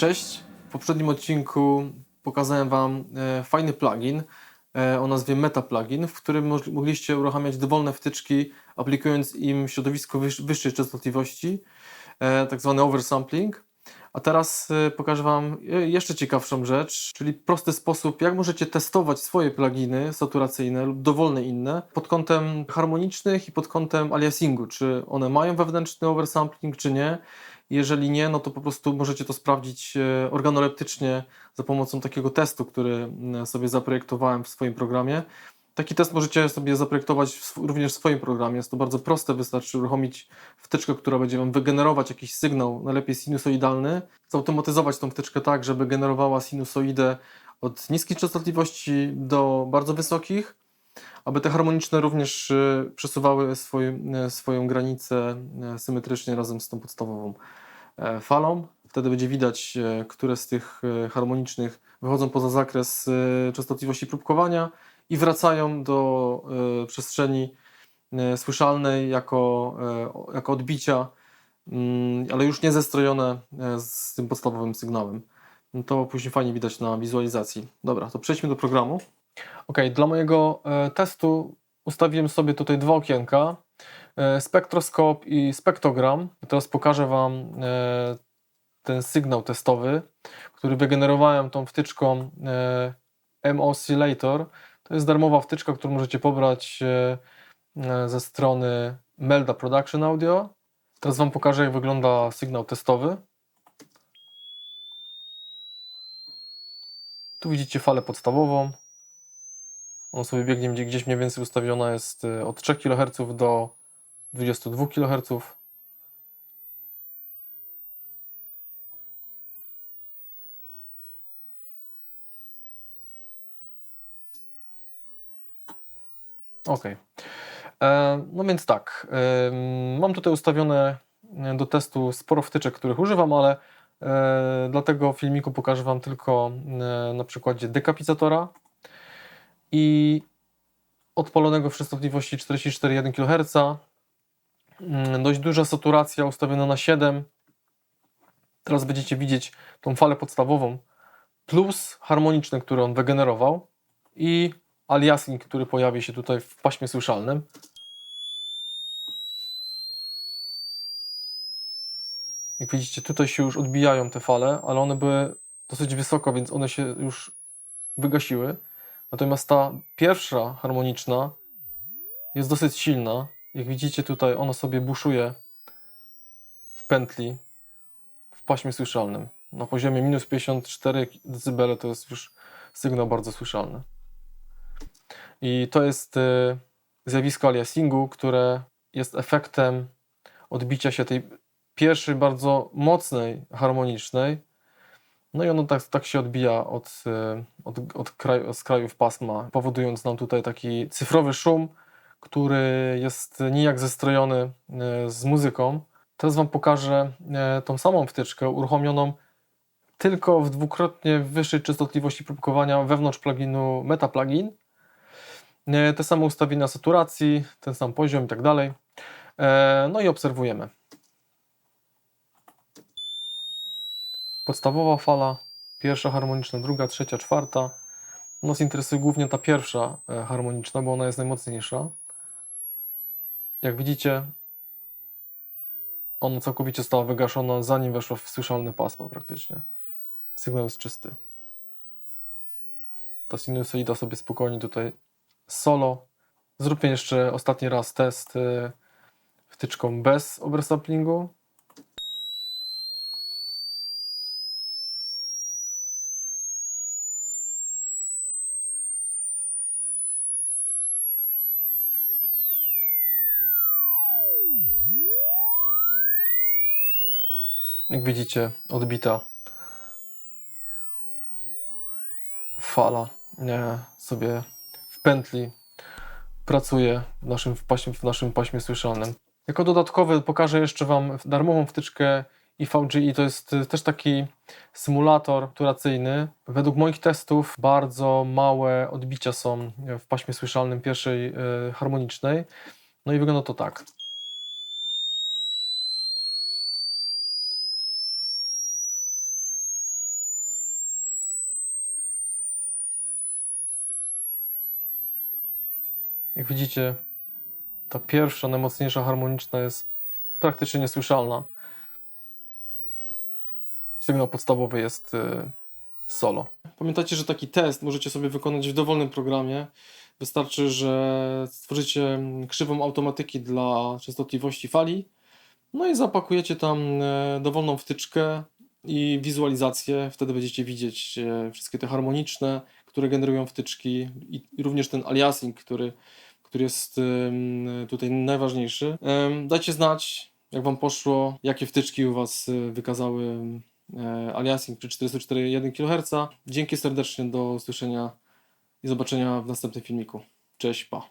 Cześć. W poprzednim odcinku pokazałem Wam e, fajny plugin e, o nazwie Meta Plugin, w którym mogliście uruchamiać dowolne wtyczki, aplikując im środowisko wyż- wyższej częstotliwości, e, tak zwany oversampling. A teraz pokażę Wam jeszcze ciekawszą rzecz, czyli prosty sposób, jak możecie testować swoje pluginy saturacyjne lub dowolne inne pod kątem harmonicznych i pod kątem aliasingu, czy one mają wewnętrzny oversampling, czy nie. Jeżeli nie, no to po prostu możecie to sprawdzić e, organoleptycznie za pomocą takiego testu, który mm, sobie zaprojektowałem w swoim programie. Taki test możecie sobie zaprojektować w, również w swoim programie. Jest to bardzo proste, wystarczy uruchomić wtyczkę, która będzie Wam wygenerować jakiś sygnał, najlepiej sinusoidalny, zautomatyzować tą wtyczkę tak, żeby generowała sinusoidę od niskich częstotliwości do bardzo wysokich, aby te harmoniczne również e, przesuwały swój, e, swoją granicę e, symetrycznie razem z tą podstawową e, falą. Wtedy będzie widać, e, które z tych e, harmonicznych wychodzą poza zakres e, częstotliwości próbkowania i wracają do e, przestrzeni e, słyszalnej jako, e, jako odbicia, mm, ale już nie zestrojone e, z tym podstawowym sygnałem. To później fajnie widać na wizualizacji. Dobra, to przejdźmy do programu. Ok, dla mojego e, testu ustawiłem sobie tutaj dwa okienka, e, spektroskop i spektogram. Teraz pokażę Wam e, ten sygnał testowy, który wygenerowałem tą wtyczką e, M-Oscillator. To jest darmowa wtyczka, którą możecie pobrać e, e, ze strony Melda Production Audio. Teraz Wam pokażę, jak wygląda sygnał testowy. Tu widzicie falę podstawową. On sobie biegnie gdzie- gdzieś mniej więcej ustawiona jest od 3 kHz do 22 kHz. Ok. No więc tak, mam tutaj ustawione e, do testu sporo wtyczek, których używam, ale e, dla tego filmiku pokażę Wam tylko e, na przykładzie dekapizatora i odpalonego w częstotliwości 44,1 kHz. Mm, Dość duża saturacja ustawiona na 7. Teraz będziecie widzieć tą falę podstawową plus harmoniczne, które on wygenerował i aliasing, który pojawi się tutaj w paśmie słyszalnym. Jak widzicie, tutaj się już odbijają te fale, ale one były dosyć wysoko, więc one się już wygasiły. Natomiast ta pierwsza harmoniczna jest dosyć silna. Jak widzicie tutaj ona sobie buszuje w pętli w paśmie słyszalnym. Na poziomie minus 54 dB to jest już sygnał bardzo słyszalny. I to jest y, zjawisko aliasingu, które jest efektem odbicia się tej pierwszej bardzo mocnej harmonicznej no i ono tak, tak się odbija od, e, od, od, kraj, od skrajów pasma, powodując nam tutaj taki cyfrowy szum, który jest nijak zestrojony e, z muzyką. Teraz Wam pokażę e, tą samą wtyczkę uruchomioną tylko w dwukrotnie wyższej częstotliwości próbkowania wewnątrz pluginu Meta Plugin. E, Te same ustawienia saturacji, ten sam poziom i tak dalej. No i obserwujemy. podstawowa fala, pierwsza harmoniczna, druga, trzecia, czwarta. Nas interesuje głównie ta pierwsza harmoniczna, bo ona jest najmocniejsza. Jak widzicie, ona całkowicie została wygaszona, zanim weszła w słyszalne pasmo praktycznie. Sygnał jest czysty. Ta sinusoida sobie spokojnie tutaj solo. Zróbmy jeszcze ostatni raz test e, wtyczką bez oversamplingu. Jak widzicie, odbita fala nie, sobie w pętli pracuje w naszym, w, paśmie, w naszym paśmie słyszalnym. Jako dodatkowy pokażę jeszcze Wam darmową wtyczkę IVGI. To jest też taki symulator turacyjny. Według moich testów bardzo małe odbicia są w paśmie słyszalnym pierwszej y, harmonicznej. No i wygląda to tak. Jak widzicie, ta pierwsza, najmocniejsza harmoniczna jest praktycznie niesłyszalna. Sygnał podstawowy jest y, solo. Pamiętajcie, że taki test możecie sobie wykonać w dowolnym programie. Wystarczy, że stworzycie krzywą automatyki dla częstotliwości fali, no i zapakujecie tam e, dowolną wtyczkę i wizualizację. Wtedy będziecie widzieć e, wszystkie te harmoniczne, które generują wtyczki i również ten aliasing, który, który jest tutaj najważniejszy. Dajcie znać, jak Wam poszło, jakie wtyczki u Was e, wykazały e, aliasing przy 44,1 kHz. Dzięki serdecznie, do usłyszenia i zobaczenia w następnym filmiku. Cześć, pa!